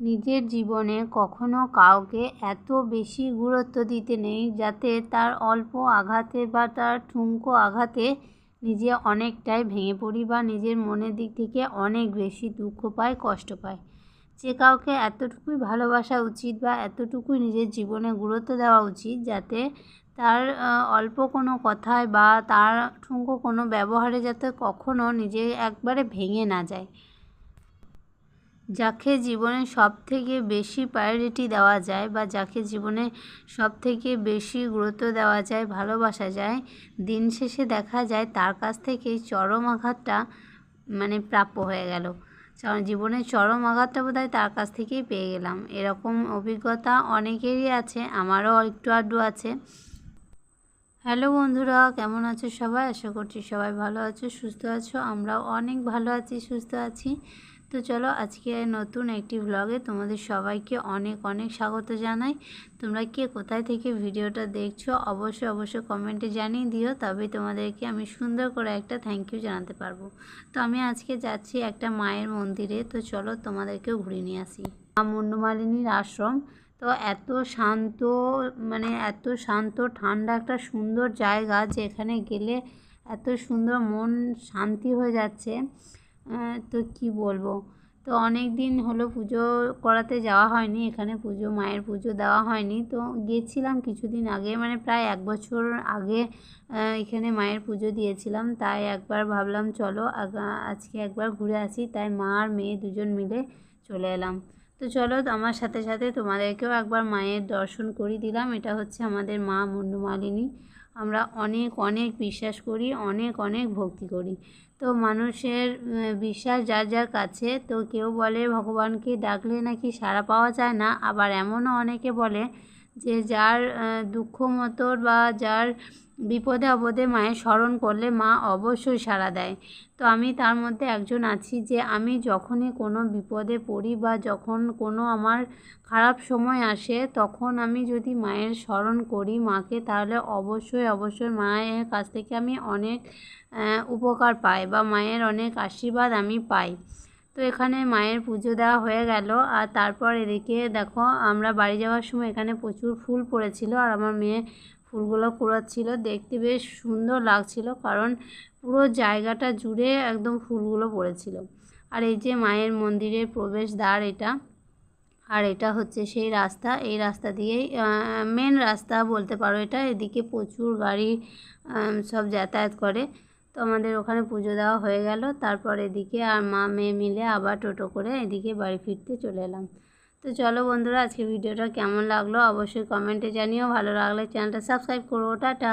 নিজের জীবনে কখনো কাউকে এত বেশি গুরুত্ব দিতে নেই যাতে তার অল্প আঘাতে বা তার ঠুনকো আঘাতে নিজে অনেকটাই ভেঙে পড়ি বা নিজের মনের দিক থেকে অনেক বেশি দুঃখ পায়, কষ্ট পায়। যে কাউকে এতটুকুই ভালোবাসা উচিত বা এতটুকুই নিজের জীবনে গুরুত্ব দেওয়া উচিত যাতে তার অল্প কোনো কথায় বা তার ঠুনকো কোনো ব্যবহারে যাতে কখনো নিজে একবারে ভেঙে না যায়। যাকে জীবনে সব থেকে বেশি প্রায়োরিটি দেওয়া যায় বা যাকে জীবনে সব থেকে বেশি গুরুত্ব দেওয়া যায়, ভালোবাসা যায়, দিন শেষে দেখা যায় তার কাছ থেকেই চরম আঘাতটা মানে প্রাপ্য হয়ে গেল। জীবনের চরম আঘাতটা বোধ তার কাছ থেকেই পেয়ে গেলাম। এরকম অভিজ্ঞতা অনেকেরই আছে, আমারও একটু আধটু আছে। হ্যালো বন্ধুরা, কেমন আছো সবাই? আশা করছি সবাই ভালো আছো, সুস্থ আছো, আমরাও অনেক ভালো আছি, সুস্থ আছি। তো চলো আজকে নতুন একটি ভ্লগে তোমাদের সবাইকে অনেক অনেক স্বাগত জানাই। তোমরা কে কোথায় থেকে ভিডিওটা দেখছ অবশ্যই অবশ্যই কমেন্টে জানিয়ে দিও তবে তোমাদেরকে আমি সুন্দর করে একটা থ্যাংক ইউ জানাতে পারব। তো আমি আজকে যাচ্ছি একটা মায়ের মন্দিরে, তো চলো তোমাদেরকেও ঘুরে নিয়ে আসি। মা মুন্ডমালিনীর আশ্রম, তো এত শান্ত মানে এত শান্ত, ঠান্ডা একটা সুন্দর জায়গা যেখানে গেলে এত সুন্দর মন শান্তি হয়ে যাচ্ছে। তো কি বলব? তো অনেক দিন হলো পুজো করাতে যাওয়া হয়নি, এখানে পুজো, মায়ের পুজো দেওয়া হয়নি। তো গিয়েছিলাম কিছুদিন আগে মানে প্রায় এক বছর আগে এখানে মায়ের পুজো দিয়েছিলাম। তাই একবার ভাবলাম, চলো আজকে একবার ঘুরে আসি। তাই মা আর মেয়ে দুজন মিলে চলে এলাম। তো চলো, আমার সাথে সাথে তোমাদেরকেও একবার মায়ের দর্শন করি দিলাম। এটা হচ্ছে আমাদের মা মুন্ডুমালিনী। আমরা অনেক অনেক বিশ্বাস করি, অনেক অনেক ভক্তি করি। তো মানুষের বিশ্বাস যার যার কাছে, তো কেউ বলে ভগবানকে ডাকলে নাকি সাড়া পাওয়া যায় না, আবার এমনও অনেকে বলে যে যার দুঃখ মতো বা যার বিপদে আপদে মায়ের স্মরণ করলে মা অবশ্যই সাড়া দেয়। তো আমি তার মধ্যে একজন আছি যে আমি যখনই কোনো বিপদে পড়ি বা যখন কোনো আমার খারাপ সময় আসে, তখন আমি যদি মায়ের স্মরণ করি মাকে, তাহলে অবশ্যই অবশ্যই মায়ের কাছ থেকে আমি অনেক উপকার পাই বা মায়ের অনেক আশীর্বাদ আমি পাই। তো এখানে মায়ের পুজো দেওয়া হয়ে গেল। আর তারপর এদিকে দেখো, আমরা বাড়ি যাওয়ার সময় এখানে প্রচুর ফুল পড়েছিল আর আমার মেয়ে ফুলগুলো কুড়াচ্ছিল। দেখতে বেশ সুন্দর লাগছিল কারণ পুরো জায়গাটা জুড়ে একদম ফুলগুলো পড়েছিল। আর এই যে মায়ের মন্দিরের প্রবেশ দ্বার এটা, আর এটা হচ্ছে সেই রাস্তা। এই রাস্তা দিয়েই মেন রাস্তা বলতে পারো এটা। এদিকে প্রচুর গাড়ি সব যাতায়াত করে। তো আমাদের ওখানে পুজো দেওয়া হয়ে গেল। তারপর এদিকে আর মা মেয়ে মিলে আবার টোটো করে এদিকে বাড়ি ফিরতে চলে এলাম। তো চলো বন্ধুরা আজকে ভিডিওটা কেমন লাগল অবশ্যই কমেন্টে জানিও। ভালো লাগলে চ্যানেলটা সাবস্ক্রাইব করো। টাটা!